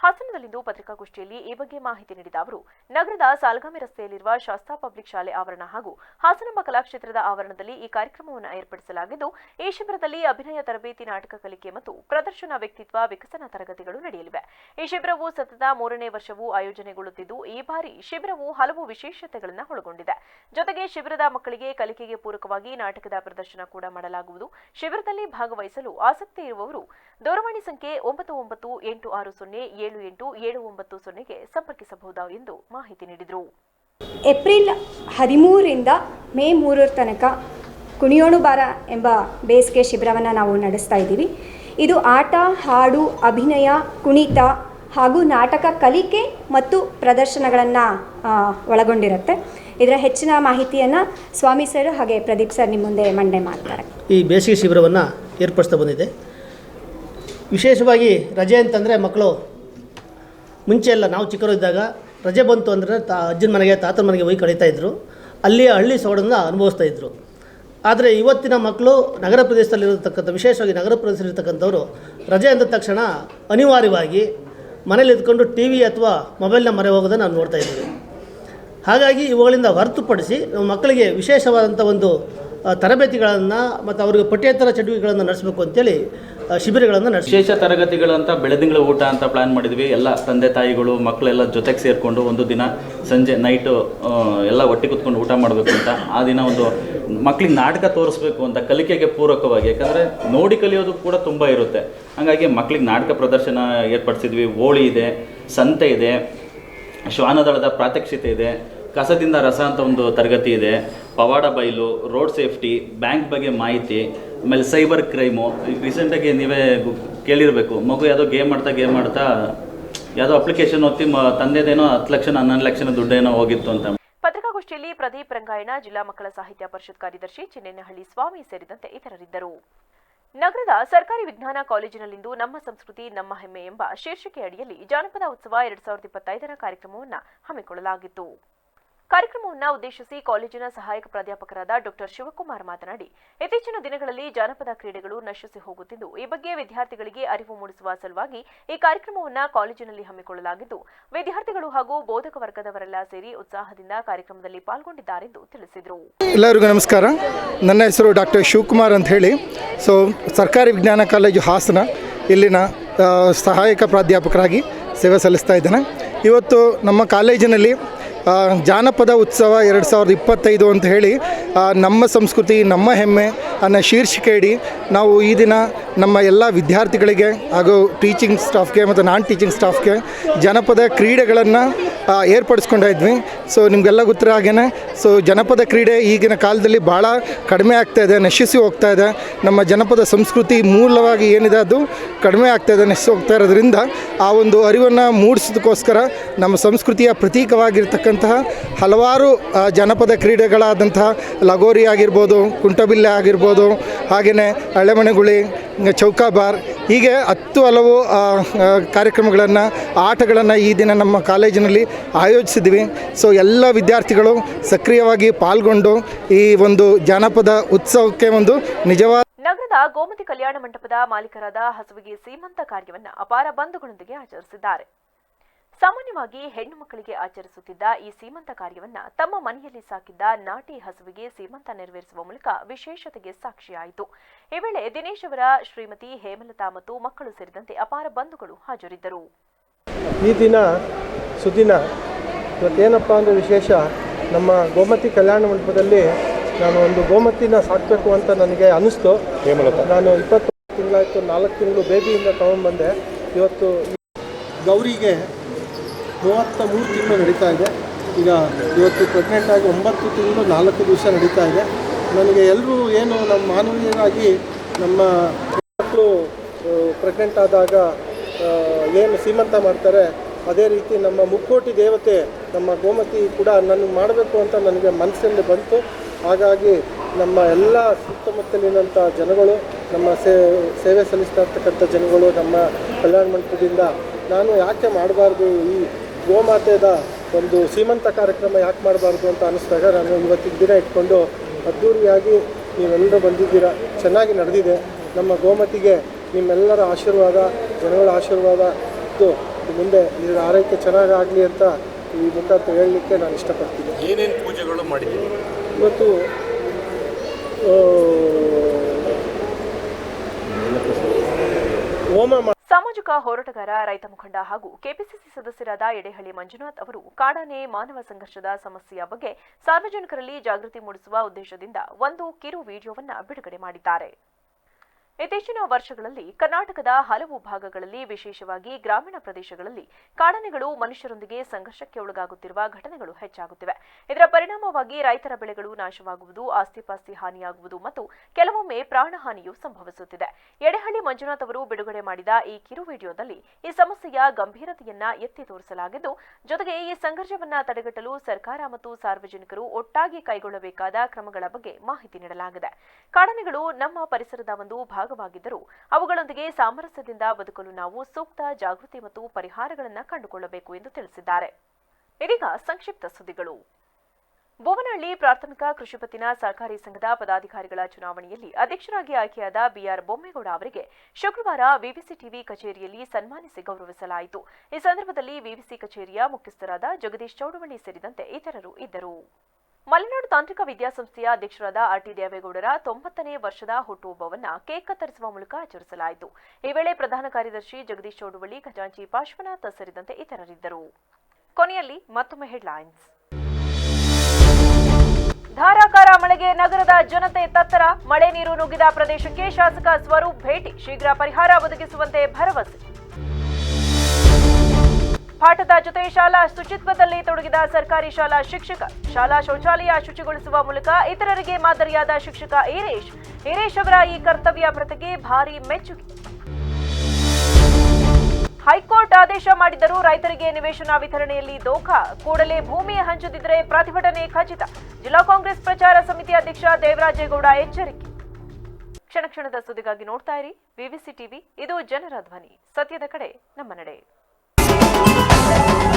Speaker 1: ಹಾಸನದಲ್ಲಿಂದು ಪತ್ರಿಕಾಗೋಷ್ಠಿಯಲ್ಲಿ ಈ ಬಗ್ಗೆ ಮಾಹಿತಿ ನೀಡಿದ ಅವರು ನಗರದ ಸಾಲ್ಗಾಮಿ ರಸ್ತೆಯಲ್ಲಿರುವ ಶಾಸ್ತಾ ಪಬ್ಲಿಕ್ ಶಾಲೆ ಆವರಣ ಹಾಗೂ ಹಾಸನಂಬ ಕಲಾಕ್ಷೇತ್ರದ ಆವರಣದಲ್ಲಿ ಈ ಕಾರ್ಯಕ್ರಮವನ್ನು ಏರ್ಪಡಿಸಲಾಗಿದ್ದು ಈ ಶಿಬಿರದಲ್ಲಿ ಅಭಿನಯ ತರಬೇತಿ ನಾಟಕ ಕಲಿಕೆ ಮತ್ತು ಪ್ರದರ್ಶನ ವ್ಯಕ್ತಿತ್ವ ವಿಕಸನ ತರಗತಿಗಳು ನಡೆಯಲಿವೆ ಈ ಶಿಬಿರವು ಸತತ ಮೂರನೇ ವರ್ಷವೂ ಆಯೋಜನೆಗೊಳ್ಳುತ್ತಿದ್ದು ಈ ಬಾರಿ ಶಿಬಿರವು ಹಲವು ವಿಶೇಷತೆಗಳನ್ನು ಒಳಗೊಂಡಿದೆ ಜೊತೆಗೆ ಶಿಬಿರದ ಮಕ್ಕಳಿಗೆ ಕಲಿಕೆಗೆ ಪೂರಕವಾಗಿ ನಾಟಕದ ಪ್ರದರ್ಶನ ಕೂಡ ಮಾಡಲಾಗುವುದು ಶಿಬಿರದಲ್ಲಿ ಭಾಗವಹಿಸಲು ಆಸಕ್ತಿ ಇರುವವರು ದೂರವಾಣಿ ಸಂಖ್ಯೆ ಒಂಬತ್ತು ಒಂಬತ್ತು ಎಂಟು ಆರು ಸೊನ್ನೆ ಏಳು ಏಳು ಎಂಟು ಏಳು ಒಂಬತ್ತು ಎಂದು ಮಾಹಿತಿ ನೀಡಿದರು
Speaker 6: ಏಪ್ರಿಲ್ ಹದಿಮೂರರಿಂದ ಮೇ ಮೂರರ ತನಕ ಕುಣಿಯೋಣು ಬಾರ ಎಂಬ ಬೇಸಿಗೆ ಶಿಬಿರವನ್ನು ನಾವು ನಡೆಸ್ತಾ ಇದ್ದೀವಿ ಇದು ಆಟ ಹಾಡು ಅಭಿನಯ ಕುಣಿತ ಹಾಗೂ ನಾಟಕ ಕಲಿಕೆ ಮತ್ತು ಪ್ರದರ್ಶನಗಳನ್ನು ಒಳಗೊಂಡಿರುತ್ತೆ ಇದರ ಹೆಚ್ಚಿನ ಮಾಹಿತಿಯನ್ನು ಸ್ವಾಮಿ ಸರ್ ಹಾಗೆ ಪ್ರದೀಪ್ ಸರ್ ನಿಮ್ಮ ಮುಂದೆ ಮಂಡನೆ ಮಾಡ್ತಾರೆ
Speaker 7: ಈ ಬೇಸಿಗೆ ಶಿಬಿರವನ್ನು ಏರ್ಪಡಿಸ್ತಾ ಬಂದಿದೆ ವಿಶೇಷವಾಗಿ ರಜೆ ಅಂತಂದರೆ ಮಕ್ಕಳು ಮುಂಚೆ ಎಲ್ಲ ನಾವು ಚಿಕ್ಕವರಿದ್ದಾಗ ರಜೆ ಬಂತು ಅಂದರೆ ತಾ ಅಜ್ಜನ ಮನೆಗೆ ತಾತನ ಮನೆಗೆ ಹೋಗಿ ಕಳೀತಾಯಿದ್ರು ಅಲ್ಲಿ ಹಳ್ಳಿ ಸೊಗಡನ್ನು ಅನುಭವಿಸ್ತಾ ಇದ್ದರು ಆದರೆ ಇವತ್ತಿನ ಮಕ್ಕಳು ನಗರ ಪ್ರದೇಶದಲ್ಲಿರತಕ್ಕಂಥ ವಿಶೇಷವಾಗಿ ನಗರ ಪ್ರದೇಶದಲ್ಲಿರ್ತಕ್ಕಂಥವ್ರು ರಜೆ ಅಂದ ತಕ್ಷಣ ಅನಿವಾರ್ಯವಾಗಿ ಮನೇಲಿ ಇದ್ಕೊಂಡು ಟಿ ವಿ ಅಥವಾ ಮೊಬೈಲ್ನ ಮೊರೆ ಹೋಗೋದನ್ನು ನಾವು ನೋಡ್ತಾ ಇದ್ದೀವಿ ಹಾಗಾಗಿ ಇವುಗಳಿಂದ ಹೊರತುಪಡಿಸಿ ಮಕ್ಕಳಿಗೆ ವಿಶೇಷವಾದಂಥ ಒಂದು ತರಬೇತಿಗಳನ್ನು ಮತ್ತು ಅವ್ರಿಗೆ ಪಠ್ಯೇತರ ಚಟುವಟಿಕೆಗಳನ್ನು ನಡೆಸಬೇಕು ಅಂತೇಳಿ ಶಿಬಿರಗಳನ್ನು ನಡೆಸಿ
Speaker 8: ವಿಶೇಷ ತರಗತಿಗಳಂತ ಬೆಳದಿಂಗಳ ಊಟ ಅಂತ ಪ್ಲ್ಯಾನ್ ಮಾಡಿದ್ವಿ ಎಲ್ಲ ತಂದೆ ತಾಯಿಗಳು ಮಕ್ಕಳೆಲ್ಲ ಜೊತೆಗೆ ಸೇರಿಕೊಂಡು ಒಂದು ದಿನ ಸಂಜೆ ನೈಟು ಎಲ್ಲ ಒಟ್ಟಿಗೆ ಕುತ್ಕೊಂಡು ಊಟ ಮಾಡಬೇಕು ಅಂತ ಆ ದಿನ ಒಂದು ಮಕ್ಕಳಿಗೆ ನಾಟಕ ತೋರಿಸ್ಬೇಕು ಅಂತ ಕಲಿಕೆಗೆ ಪೂರಕವಾಗಿ ಯಾಕಂದರೆ ನೋಡಿ ಕಲಿಯೋದು ಕೂಡ ತುಂಬ ಇರುತ್ತೆ ಹಾಗಾಗಿ ಮಕ್ಕಳಿಗೆ ನಾಟಕ ಪ್ರದರ್ಶನ ಏರ್ಪಡಿಸಿದ್ವಿ ಹೋಳಿ ಇದೆ ಸಂತೆ ಇದೆ ಶ್ವಾನದಳದ ಪ್ರಾತ್ಯಕ್ಷಿತೆ ಇದೆ ಕಸದಿಂದ ರಸ ಅಂತ ಒಂದು ತರಗತಿ ಇದೆ ಪವಾಡ ಬೈಲು ರೋಡ್ ಸೇಫ್ಟಿ ಬ್ಯಾಂಕ್ ಬಗ್ಗೆ ಮಾಹಿತಿ ಆಮೇಲೆ ಸೈಬರ್ ಕ್ರೈಮು ರೀಸೆಂಟ್ ರೀಸೆಂಟಾಗಿ ನೀವೇ ಕೇಳಿರಬೇಕು ಮಗು ಯಾವುದೋ ಗೇಮ್ ಆಡ್ತಾ ಗೇಮ್ ಆಡ್ತಾ ಯಾವುದೋ ಅಪ್ಲಿಕೇಶನ್ ಒತ್ತಿ ತಂದೆದೇನೋ ಹತ್ತು ಲಕ್ಷ ಹನ್ನೊಂದು ಲಕ್ಷ ದುಡ್ಡೇನೋ ಹೋಗಿತ್ತು ಅಂತ
Speaker 1: ಪತ್ರಿಕಾಗೋಷ್ಠಿಯಲ್ಲಿ ಪ್ರದೀಪ್ ರಂಗಾಯಣ ಜಿಲ್ಲಾ ಮಕ್ಕಳ ಸಾಹಿತ್ಯ ಪರಿಷತ್ ಕಾರ್ಯದರ್ಶಿ ಚಿನ್ನೇನಹಳ್ಳಿ ಸ್ವಾಮಿ ಸೇರಿದಂತೆ ಇತರರಿದ್ದರು ನಗರದ ಸರ್ಕಾರಿ ವಿಜ್ಞಾನ ಕಾಲೇಜಿನಲ್ಲಿಂದು ನಮ್ಮ ಸಂಸ್ಕೃತಿ ನಮ್ಮ ಹೆಮ್ಮೆ ಎಂಬ ಶೀರ್ಷಿಕೆ ಅಡಿಯಲ್ಲಿ ಜಾನಪದ ಉತ್ಸವ ಎರಡ್ ಸಾವಿರದ ಇಪ್ಪತ್ತೈದರ ಕಾರ್ಯಕ್ರಮವನ್ನು ಹಮ್ಮಿಕೊಳ್ಳಲಾಗಿತ್ತು ಕಾರ್ಯಕ್ರಮವನ್ನು ಉದ್ದೇಶಿಸಿ ಕಾಲೇಜಿನ ಸಹಾಯಕ ಪ್ರಾಧ್ಯಾಪಕರಾದ ಡಾಕ್ಟರ್ ಶಿವಕುಮಾರ್ ಮಾತನಾಡಿ ಇತ್ತೀಚಿನ ದಿನಗಳಲ್ಲಿ ಜಾನಪದ ಕ್ರೀಡೆಗಳು ನಶಿಸಿ ಹೋಗುತ್ತಿದ್ದು ಈ ಬಗ್ಗೆ ವಿದ್ಯಾರ್ಥಿಗಳಿಗೆ ಅರಿವು ಮೂಡಿಸುವ ಸಲುವಾಗಿ ಈ ಕಾರ್ಯಕ್ರಮವನ್ನು ಕಾಲೇಜಿನಲ್ಲಿ ಹಮ್ಮಿಕೊಳ್ಳಲಾಗಿದ್ದು ವಿದ್ಯಾರ್ಥಿಗಳು ಹಾಗೂ ಬೋಧಕ ವರ್ಗದವರೆಲ್ಲ ಸೇರಿ ಉತ್ಸಾಹದಿಂದ ಕಾರ್ಯಕ್ರಮದಲ್ಲಿ ಪಾಲ್ಗೊಂಡಿದ್ದಾರೆಂದು ತಿಳಿಸಿದರು
Speaker 9: ಎಲ್ಲರಿಗೂ ನಮಸ್ಕಾರ ನನ್ನ ಹೆಸರು ಡಾಕ್ಟರ್ ಶಿವಕುಮಾರ್ ಅಂತ ಹೇಳಿ ಸೊ ಸರ್ಕಾರಿ ವಿಜ್ಞಾನ ಕಾಲೇಜು ಹಾಸನ ಇಲ್ಲಿನ ಸಹಾಯಕ ಪ್ರಾಧ್ಯಾಪಕರಾಗಿ ಸೇವೆ ಸಲ್ಲಿಸ್ತಾ ಇವತ್ತು ನಮ್ಮ ಕಾಲೇಜಿನಲ್ಲಿ ಜಾನಪದ ಉತ್ಸವ ಎರಡು ಸಾವಿರದ ಇಪ್ಪತ್ತೈದು ಅಂತ ಹೇಳಿ ನಮ್ಮ ಸಂಸ್ಕೃತಿ ನಮ್ಮ ಹೆಮ್ಮೆ ಅನ್ನೋ ಶೀರ್ಷಿಕೆ ಇಡಿ ನಾವು ಈ ದಿನ ನಮ್ಮ ಎಲ್ಲ ವಿದ್ಯಾರ್ಥಿಗಳಿಗೆ ಹಾಗೂ ಟೀಚಿಂಗ್ ಸ್ಟಾಫ್ಗೆ ಮತ್ತು ನಾನ್ ಟೀಚಿಂಗ್ ಸ್ಟಾಫ್ಗೆ ಜನಪದ ಕ್ರೀಡೆಗಳನ್ನು ಏರ್ಪಡಿಸ್ಕೊಂಡಿದ್ವಿ ಸೊ ನಿಮಗೆಲ್ಲ ಗೊತ್ತಿರೋ ಹಾಗೇ ಸೊ ಜನಪದ ಕ್ರೀಡೆ ಈಗಿನ ಕಾಲದಲ್ಲಿ ಭಾಳ ಕಡಿಮೆ ಆಗ್ತಾ ಇದೆ ನಶಿಸಿ ಹೋಗ್ತಾ ಇದೆ ನಮ್ಮ ಜನಪದ ಸಂಸ್ಕೃತಿ ಮೂಲವಾಗಿ ಏನಿದೆ ಅದು ಕಡಿಮೆ ಆಗ್ತಾ ಇದೆ ನಶಿಸಿ ಹೋಗ್ತಾ ಇರೋದ್ರಿಂದ ಆ ಒಂದು ಅರಿವನ್ನು ಮೂಡಿಸೋದಕ್ಕೋಸ್ಕರ ನಮ್ಮ ಸಂಸ್ಕೃತಿಯ ಪ್ರತೀಕವಾಗಿರ್ತಕ್ಕಂತಹ ಹಲವಾರು ಜನಪದ ಕ್ರೀಡೆಗಳಾದಂತಹ ಲಗೋರಿ ಆಗಿರ್ಬೋದು ಕುಂಟಬಿಲ್ಲೆ ಆಗಿರ್ಬೋದು ಆಗಿರ್ಬೋದು ಹಾಗೆಯೇ ಹಳೆಮನೆಗುಳಿ ಚೌಕಾಬಾರ್ ಹೀಗೆ ಹತ್ತು ಹಲವು ಕಾರ್ಯಕ್ರಮಗಳನ್ನು ಆಟಗಳನ್ನು ಈ ದಿನ ನಮ್ಮ ಕಾಲೇಜಿನಲ್ಲಿ ಆಯೋಜಿಸಿದ್ವಿ ಸೊ ಎಲ್ಲ ವಿದ್ಯಾರ್ಥಿಗಳು ಸಕ್ರಿಯವಾಗಿ ಪಾಲ್ಗೊಂಡು ಈ ಒಂದು ಜಾನಪದ ಉತ್ಸವಕ್ಕೆ ಒಂದು ನಿಜವಾದ
Speaker 1: ನಗರದ ಗೋಮತಿ ಕಲ್ಯಾಣ ಮಂಟಪದ ಮಾಲೀಕರಾದ ಹಸುವಿಗೆ ಸೀಮಂತ ಕಾರ್ಯವನ್ನು ಅಪಾರ ಬಂಧುಗಳೊಂದಿಗೆ ಆಚರಿಸಿದ್ದಾರೆ ಸಾಮಾನ್ಯವಾಗಿ ಹೆಣ್ಣು ಮಕ್ಕಳಿಗೆ ಆಚರಿಸುತ್ತಿದ್ದ ಈ ಸೀಮಂತ ಕಾರ್ಯವನ್ನ ತಮ್ಮ ಮನೆಯಲ್ಲಿ ಸಾಕಿದ್ದ ನಾಟಿ ಹಸುವಿಗೆ ಸೀಮಂತ ನೆರವೇರಿಸುವ ಮೂಲಕ ವಿಶೇಷತೆಗೆ ಸಾಕ್ಷಿಯಾಯಿತು ಈ ವೇಳೆ ದಿನೇಶ್ ಅವರ ಶ್ರೀಮತಿ ಹೇಮಲತಾ ಮತ್ತು ಮಕ್ಕಳು ಸೇರಿದಂತೆ ಅಪಾರ ಬಂಧುಗಳು ಹಾಜರಿದ್ದರು
Speaker 9: ಈ ದಿನ ಸುದಿನ ಏನಪ್ಪ ಅಂದ್ರೆ ವಿಶೇಷ ನಮ್ಮ ಗೋಮತಿ ಕಲ್ಯಾಣ ಮಂಟಪದಲ್ಲಿ ನಾನು ಒಂದು ಗೋಮತಿನ ಸಾಕಬೇಕು ಅಂತ ನನಗೆ ಅನಿಸ್ತು ನಾನು ಇಪ್ಪತ್ತು ತಿಂಗಳಾಯಿತು ನಾಲ್ಕು ತಿಂಗಳು ಬೇಬಿಯಿಂದ ತಗೊಂಡ್ಬಂದೆ ಇವತ್ತು ಗೌರಿಗೆ ಮೂವತ್ತ ಮೂರು ತಿಂಗಳು ನಡೀತಾ ಇದೆ ಈಗ ಇವತ್ತು ಪ್ರೆಗ್ನೆಂಟ್ ಆಗಿ ಒಂಬತ್ತು ತಿಂಗಳು ನಾಲ್ಕು ದಿವಸ ನಡೀತಾ ಇದೆ ನನಗೆ ಎಲ್ಲರೂ ಏನು ನಮ್ಮ ಮಾನವೀಯರಾಗಿ ನಮ್ಮ ಮಕ್ಕಳು ಪ್ರೆಗ್ನೆಂಟ್ ಆದಾಗ ಏನು ಸೀಮಂತ ಮಾಡ್ತಾರೆ ಅದೇ ರೀತಿ ನಮ್ಮ ಮುಕ್ಕೋಟಿ ದೇವತೆ ನಮ್ಮ ಗೋಮತಿ ಕೂಡ ನನಗೆ ಮಾಡಬೇಕು ಅಂತ ನನಗೆ ಮನಸ್ಸಲ್ಲಿ ಬಂತು ಹಾಗಾಗಿ ನಮ್ಮ ಎಲ್ಲ ಸುತ್ತಮುತ್ತಲಿನಂಥ ಜನಗಳು ನಮ್ಮ ಸೇವೆ ಸಲ್ಲಿಸ್ತಾ ಇರ್ತಕ್ಕಂಥ ಜನಗಳು ನಮ್ಮ ಕಲ್ಯಾಣ ಮಂಟಪದಿಂದ ನಾನು ಯಾಕೆ ಮಾಡಬಾರ್ದು ಈ ಗೋಮಾತೆದ ಒಂದು ಸೀಮಂತ ಕಾರ್ಯಕ್ರಮ ಯಾಕೆ ಮಾಡಬಾರ್ದು ಅಂತ ಅನಿಸಿದಾಗ ನಾನು ಇವತ್ತಿನ ದಿನ ಇಟ್ಕೊಂಡು ಅದ್ಧೂರಿಯಾಗಿ ನೀವೆಲ್ಲರೂ ಬಂದಿದ್ದೀರಾ ಚೆನ್ನಾಗಿ ನಡೆದಿದೆ ನಮ್ಮ ಗೋಮತಿಗೆ ನಿಮ್ಮೆಲ್ಲರ ಆಶೀರ್ವಾದ ಜನಗಳ ಆಶೀರ್ವಾದ ಮತ್ತು ಮುಂದೆ ಇದರ ಆರೈಕೆ ಚೆನ್ನಾಗಾಗಲಿ ಅಂತ ಈ ಮುಖಾಂತರ ಹೇಳಲಿಕ್ಕೆ ನಾನು ಇಷ್ಟಪಡ್ತೀನಿ
Speaker 10: ಏನೇನು ಪೂಜೆಗಳು ಮಾಡಿದ್ದೀನಿ ಇವತ್ತು
Speaker 1: ಹೋಮ ಸಾಮಾಜಿಕ ಹೋರಾಟಗಾರ ರೈತ ಮುಖಂಡ ಹಾಗೂ ಕೆಪಿಸಿಸಿ ಸದಸ್ಯರಾದ ಎಡೆಹಳ್ಳಿ ಮಂಜುನಾಥ್ ಅವರು ಕಾಡಾನೆ ಮಾನವ ಸಂಘರ್ಷದ ಸಮಸ್ಯೆಯ ಬಗ್ಗೆ ಸಾರ್ವಜನಿಕರಲ್ಲಿ ಜಾಗೃತಿ ಮೂಡಿಸುವ ಉದ್ದೇಶದಿಂದ ಒಂದು ಕಿರು ವಿಡಿಯೋವನ್ನು ಬಿಡುಗಡೆ ಮಾಡಿದ್ದಾರೆ ಇತ್ತೀಚಿನ ವರ್ಷಗಳಲ್ಲಿ ಕರ್ನಾಟಕದ ಹಲವು ಭಾಗಗಳಲ್ಲಿ ವಿಶೇಷವಾಗಿ ಗ್ರಾಮೀಣ ಪ್ರದೇಶಗಳಲ್ಲಿ ಕಾಡನೆಗಳು ಮನುಷ್ಯರೊಂದಿಗೆ ಸಂಘರ್ಷಕ್ಕೆ ಒಳಗಾಗುತ್ತಿರುವ ಘಟನೆಗಳು ಹೆಚ್ಚಾಗುತ್ತಿವೆ ಇದರ ಪರಿಣಾಮವಾಗಿ ರೈತರ ಬೆಳೆಗಳು ನಾಶವಾಗುವುದು ಆಸ್ತಿಪಾಸ್ತಿ ಹಾನಿಯಾಗುವುದು ಮತ್ತು ಕೆಲವೊಮ್ಮೆ ಪ್ರಾಣಹಾನಿಯೂ ಸಂಭವಿಸುತ್ತಿದೆ ಎಡೆಹಳ್ಳಿ ಮಂಜುನಾಥ್ ಅವರು ಬಿಡುಗಡೆ ಮಾಡಿದ ಈ ಕಿರು ವಿಡಿಯೋದಲ್ಲಿ ಈ ಸಮಸ್ಯೆಯ ಗಂಭೀರತೆಯನ್ನ ಎತ್ತಿ ತೋರಿಸಲಾಗಿದ್ದು ಜೊತೆಗೆ ಈ ಸಂಘರ್ಷವನ್ನ ತಡೆಗಟ್ಟಲು ಸರ್ಕಾರ ಮತ್ತು ಸಾರ್ವಜನಿಕರು ಒಟ್ಟಾಗಿ ಕೈಗೊಳ್ಳಬೇಕಾದ ಕ್ರಮಗಳ ಬಗ್ಗೆ ಮಾಹಿತಿ ನೀಡಲಾಗಿದೆ ಕಾಡನೆಗಳು ನಮ್ಮ ಪರಿಸರದ ಒಂದು ಭಾಗ ಭಾಗವಾಗಿದ್ದರೂ ಅವುಗಳೊಂದಿಗೆ ಸಾಮರಸ್ಯದಿಂದ ಬದುಕಲು ನಾವು ಸೂಕ್ತ ಜಾಗೃತಿ ಮತ್ತು ಪರಿಹಾರಗಳನ್ನು ಕಂಡುಕೊಳ್ಳಬೇಕು ಎಂದು ತಿಳಿಸಿದ್ದಾರೆ ಇದೀಗ ಸಂಕ್ಷಿಪ್ತ ಸುದ್ದಿಗಳು ಭುವನಹಳ್ಳಿ ಪ್ರಾಥಮಿಕ ಕೃಷಿ ಪತ್ತಿನ ಸಹಕಾರಿ ಸಂಘದ ಪದಾಧಿಕಾರಿಗಳ ಚುನಾವಣೆಯಲ್ಲಿ ಅಧ್ಯಕ್ಷರಾಗಿ ಆಯ್ಕೆಯಾದ ಬಿಆರ್ ಬೊಮ್ಮೇಗೌಡ ಅವರಿಗೆ ಶುಕ್ರವಾರ ವಿವಿಸಿ ಟಿವಿ ಕಚೇರಿಯಲ್ಲಿ ಸನ್ಮಾನಿಸಿ ಗೌರವಿಸಲಾಯಿತು ಈ ಸಂದರ್ಭದಲ್ಲಿ ವಿವಿಸಿ ಕಚೇರಿಯ ಮುಖ್ಯಸ್ಥರಾದ ಜಗದೀಶ್ ಚೌಡವಳ್ಳಿ ಸೇರಿದಂತೆ ಇತರರು ಇದ್ದರು ಮಲೆನಾಡು ತಾಂತ್ರಿಕ ವಿದ್ಯಾಸಂಸ್ಥೆಯ ಅಧ್ಯಕ್ಷರಾದ ಆರ್ ಟಿ ದೇವೇಗೌಡರ ತೊಂಬತ್ತನೇ ವರ್ಷದ ಹುಟ್ಟುಹಬ್ಬವನ್ನು ಕೇಕ್ ಕತ್ತರಿಸುವ ಮೂಲಕ ಆಚರಿಸಲಾಯಿತು ಈ ವೇಳೆ ಪ್ರಧಾನ ಕಾರ್ಯದರ್ಶಿ ಜಗದೀಶ್ ಚೌಡವಳ್ಳಿ ಖಜಾಂಚಿ ಪಾಶ್ವನಾಥ್ ಸೇರಿದಂತೆ ಇತರರಿದ್ದರು ಕೊನೆಯಲ್ಲಿ ಮತ್ತೊಮ್ಮೆ ಹೆಡ್ಲೈನ್ಸ್ ಧಾರಾಕಾರ ಮಳೆಗೆ ನಗರದ ಜನತೆ ತತ್ತರ ಮಳೆ ನೀರು ನುಗ್ಗಿದ ಪ್ರದೇಶಕ್ಕೆ ಶಾಸಕ ಸ್ವರೂಪ್ ಭೇಟಿ ಶೀಘ್ರ ಪರಿಹಾರ ಒದಗಿಸುವಂತೆ ಭರವಸೆ ಪಾಠದ ಜೊತೆ ಶಾಲಾ ಶುಚಿತ್ವದಲ್ಲಿ ತೊಡಗಿದ ಸರ್ಕಾರಿ ಶಾಲಾ ಶಿಕ್ಷಕ ಶಾಲಾ ಶೌಚಾಲಯ ಶುಚಿಗೊಳಿಸುವ ಮೂಲಕ ಇತರರಿಗೆ ಮಾದರಿಯಾದ ಶಿಕ್ಷಕ ಈರೇಶ್ ಈರೇಶ್ ಅವರ ಈ ಕರ್ತವ್ಯ ಪ್ರತಿಗೆ ಭಾರಿ ಮೆಚ್ಚುಗೆ ಹೈಕೋರ್ಟ್ ಆದೇಶ ಮಾಡಿದರೂ ರೈತರಿಗೆ ನಿವೇಶನ ವಿತರಣೆಯಲ್ಲಿ ದೋಖ ಕೂಡಲೇ ಭೂಮಿ ಹಂಚದಿದ್ರೆ ಪ್ರತಿಭಟನೆ ಖಚಿತ ಜಿಲ್ಲಾ ಕಾಂಗ್ರೆಸ್ ಪ್ರಚಾರ ಸಮಿತಿ ಅಧ್ಯಕ್ಷ ದೇವರಾಜೇಗೌಡ ಎಚ್ಚರಿಕೆ ಕ್ಷಣ ಕ್ಷಣದ ಸುದ್ದಿಗಾಗಿ ನೋಡ್ತಾ ಇರಿ ವಿವಿಸಿ ಟಿವಿ ಇದು ಜನರ ಧ್ವನಿ ಸತ್ಯದ ಕಡೆ ನಮ್ಮ ನಡೆ Thank you.